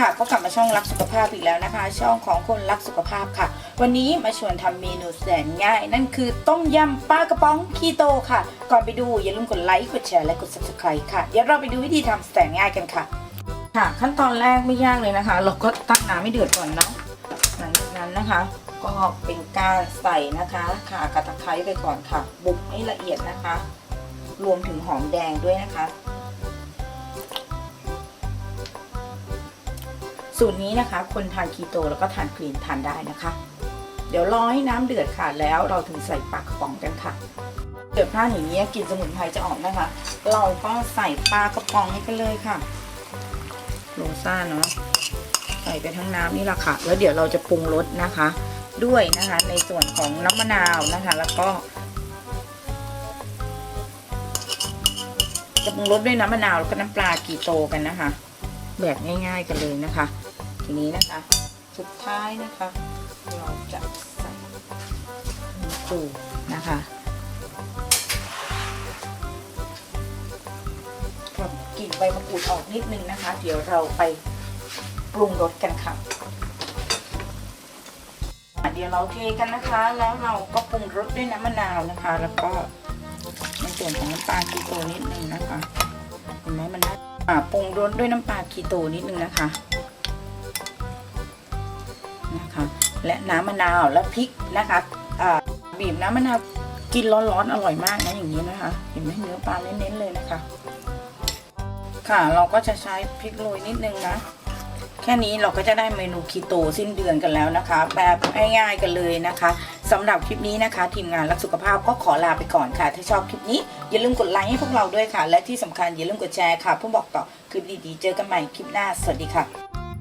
ค่ะก็กลับมาช่องรักสุขภาพอีกแล้วนะคะ ช่องของคนรักสุขภาพค่ะ วันนี้มาชวนทำเมนูแสนง่าย นั่นคือต้มยำปลากระป๋องคีโตค่ะ ก่อนไปดูอย่าลืมกดไลค์กดแชร์และกด subscribe ค่ะ เดี๋ยวเราไปดูวิธีทำแสนง่ายกันค่ะ ค่ะ ขั้นตอนแรกไม่ยากเลยนะคะ เราก็ตั้งน้ำให้เดือดก่อนเนาะหลังจากนั้นนะคะ ก็เป็นการใส่นะคะข่ากระตะไคร้ไปก่อนค่ะ บุกให้ละเอียดนะคะ รวมถึงหอมแดงด้วยนะคะ สูตรนี้นะคะ คนทานคีโตแล้วก็ทานคลีนทานได้นะคะ เดี๋ยวรอให้น้ำเดือดค่ะแล้วเราถึงใส่ปลากระป๋องกันค่ะเดือดพลาดอย่างนี้กลิ่นสมุนไพรจะออกนะคะ เราก็ใส่ปลากระป๋องนี้กันเลยค่ะ โรซ่าเนาะใส่ไปทั้งน้ำนี่แหละค่ะ แล้วเดี๋ยวเราจะปรุงรสนะคะ ด้วยนะคะ ในส่วนของน้ำมะนาวนะคะ แล้วก็จะปรุงรสด้วยน้ำมะนาวแล้วก็น้ำปลากีโตกันนะคะ แบบง่าย ๆ กันเลยนะคะ ทีนี้นะคะ สุดท้ายนะคะ เราจะใส่น้ำปูนะคะก็กลิ่นใบมะกรูดออกนิดนึงนะคะ เดี๋ยวเราไปปรุงรสกันค่ะเดี๋ยวเราเทกันนะคะ แล้วเราก็ปรุงรสด้วยน้ำมะนาวนะคะ แล้วก็ในส่วนของน้ำปลากีโตนิดนึงนะคะ เห็นไหมมันน่าปรุงรสด้วยน้ำปลาคีโตนิดนึงนะคะ นะคะ และน้ำมะนาวและพริกนะคะบีบน้ำมะนาวกินร้อนๆอร่อยมากนะอย่างนี้นะคะ เห็นไหมเนื้อปลาเน้นๆเลยนะคะ ค่ะเราก็จะใช้พริกโรยนิดนึงนะ แค่นี้เราก็จะได้เมนูคีโตสิ้นเดือนกันแล้วนะคะ แบบง่ายๆกันเลยนะคะสำหรับคลิปนี้นะคะ ทีมงานรักสุขภาพก็ขอลาไปก่อนค่ะ ถ้าชอบคลิปนี้ อย่าลืมกดไลค์ให้พวกเราด้วยค่ะ และที่สำคัญอย่าลืมกดแชร์ค่ะเพื่อบอกต่อคลิปดีๆ เจอกันใหม่คลิปหน้าสวัสดีค่ะ